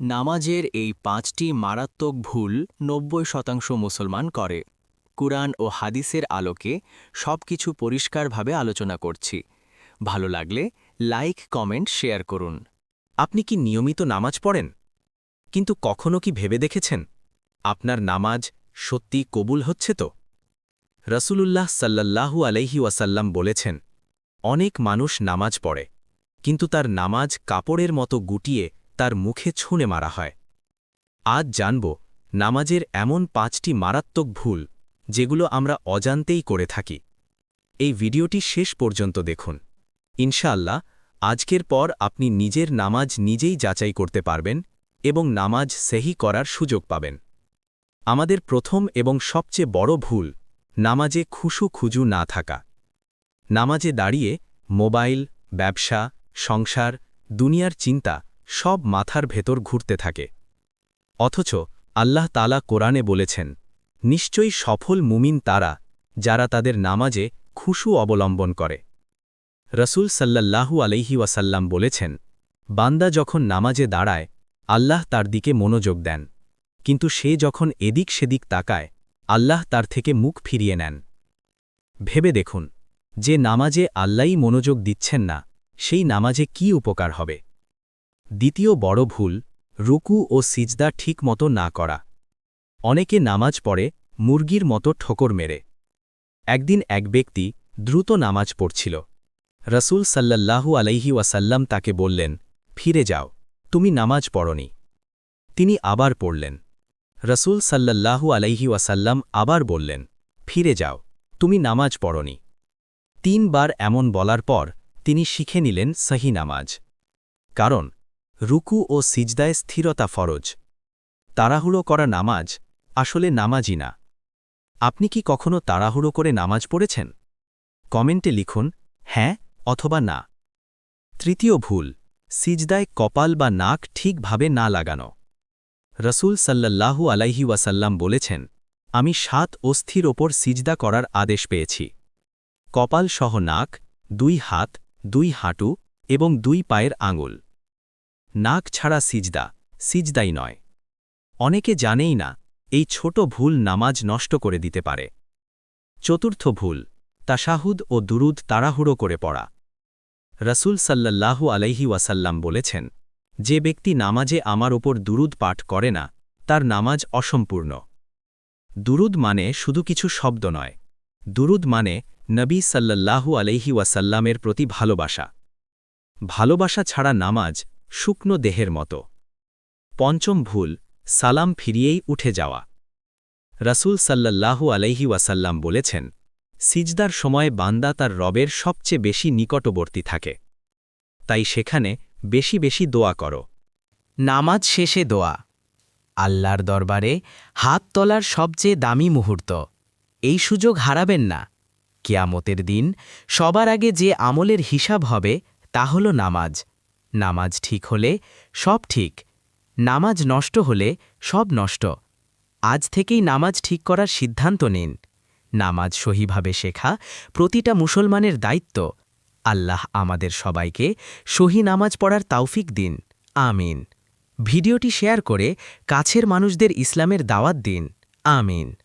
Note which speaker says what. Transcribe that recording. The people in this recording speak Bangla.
Speaker 1: নামাজের এই পাঁচটি মারাত্মক ভুল নব্বই শতাংশ মুসলমান করে। কুরআন ও হাদিসের আলোকে সবকিছু পরিষ্কারভাবে আলোচনা করছি। ভালো লাগলে লাইক, কমেন্ট, শেয়ার করুন।
Speaker 2: আপনি কি নিয়মিত নামাজ পড়েন? কিন্তু কখনো কি ভেবে দেখেছেন? আপনার নামাজ সত্যি কবুল হচ্ছে তো? রসুলুল্লাহ সাল্লাল্লাহু আলাইহি ওয়াসাল্লাম বলেছেন, অনেক মানুষ নামাজ পড়ে, কিন্তু তার নামাজ কাপড়ের মতো গুটিয়ে তার মুখে ছুঁড়ে মারা হয়। আজ জানব, নামাজের এমন পাঁচটি মারাত্মক ভুল, যেগুলো আমরা অজান্তেই করে থাকি। এই ভিডিওটি শেষ পর্যন্ত দেখুন। ইনশাআল্লাহ, আজকের পর আপনি নিজের নামাজ নিজেই যাচাই করতে পারবেন এবং নামাজ সেহি করার সুযোগ পাবেন। আমাদের প্রথম এবং সবচেয়ে বড় ভুল, নামাজে খুশু খুজু না থাকা। নামাজে দাঁড়িয়ে মোবাইল, ব্যবসা, সংসার, দুনিয়ার চিন্তা সব মাথার ভেতর ঘুরতে থাকে। অথচ আল্লাহ তালা কোরআনে বলেছেন, নিশ্চয়ই সফল মুমিন তারা, যারা তাদের নামাজে খুশু অবলম্বন করে। রসুল সাল্লাল্লাহু আলাইহি ওয়াসাল্লাম বলেছেন, বান্দা যখন নামাজে দাঁড়ায়, আল্লাহ তার দিকে মনোযোগ দেন। কিন্তু সে যখন এদিক সেদিক তাকায়, আল্লাহ তার থেকে মুখ ফিরিয়ে নেন। ভেবে দেখুন, যে নামাজে আল্লাহই মনোযোগ দিচ্ছেন না, সেই নামাজে কি উপকার হবে? দ্বিতীয় বড় ভুল, রুকু ও সিজদা ঠিকমতো না করা। অনেকে নামাজ পড়ে, মুরগির মতো ঠোকর মেরে। একদিন এক ব্যক্তি দ্রুত নামাজ পড়ছিল। রসুল সাল্লাল্লাহু আলাইহি ওয়াসাল্লাম তাকে বললেন, ফিরে যাও, তুমি নামাজ পড়নি। তিনি আবার পড়লেন। রসুল সাল্লাল্লাহু আলাইহি ওয়াসাল্লাম আবার বললেন, ফিরে যাও, তুমি নামাজ পড়নি। তিনবার এমন বলার পর তিনি শিখে নিলেন সহি নামাজ। কারণ রুকু ও সিজদায় স্থিরতা ফরজ। তাড়াহুড়ো করা নামাজ আসলে নামাজই না। আপনি কি কখনো তাড়াহুড়ো করে নামাজ পড়েছেন? কমেন্টে লিখুন হ্যাঁ অথবা না। তৃতীয় ভুল, সিজদায় কপাল বা নাক ঠিকভাবে না লাগানো। রসুল সাল্লাল্লাহু আলাইহি ওয়াসাল্লাম বলেছেন, আমি সাত অস্থির ওপর সিজদা করার আদেশ পেয়েছি। কপাল সহ নাক, দুই হাত, দুই হাঁটু এবং দুই পায়ের আঙুল। নাক ছাড়া সিজদা, সিজদাই নয়। অনেকে জানেই না, এই ছোট ভুল নামাজ নষ্ট করে দিতে পারে। চতুর্থ ভুল, তাশাহুদ ও দুরুদ তাড়াহুড়ো করে পড়া। রসুল সাল্লাল্লাহু আলাইহি ওয়াসাল্লাম বলেছেন, যে ব্যক্তি নামাজে আমার ওপর দুরুদ পাঠ করে না, তার নামাজ অসম্পূর্ণ। দুরুদ মানে শুধু কিছু শব্দ নয়। দুরুদ মানে নবী সাল্লাল্লাহু আলাইহি ওয়াসাল্লামের প্রতি ভালোবাসা। ভালোবাসা ছাড়া নামাজ শুকনো দেহের মতো। পঞ্চম ভুল, সালাম ফিরিয়েই উঠে যাওয়া। রসুল সাল্লাল্লাহু আলাইহি ওয়াসাল্লাম বলেছেন, সিজদার সময় বান্দা তার রবের সবচেয়ে বেশি নিকটবর্তী থাকে। তাই সেখানে বেশি বেশি দোয়া করো।
Speaker 3: নামাজ শেষে দোয়া। আল্লাহর দরবারে হাত তোলার সবচেয়ে দামি মুহূর্ত। এই সুযোগ হারাবেন না। কিয়ামতের দিন সবার আগে যে আমলের হিসাব হবে, তা হল নামাজ। নামাজ ঠিক হলে সব ঠিক, নামাজ নষ্ট হলে সব নষ্ট। আজ থেকেই নামাজ ঠিক করার সিদ্ধান্ত নিন। নামাজ সহিভাবে শেখা প্রতিটা মুসলমানের দায়িত্ব। আল্লাহ আমাদের সবাইকে সহি নামাজ পড়ার তাওফিক দিন। আমিন। ভিডিওটি শেয়ার করে কাছের মানুষদের ইসলামের দাওয়াত দিন। আমিন।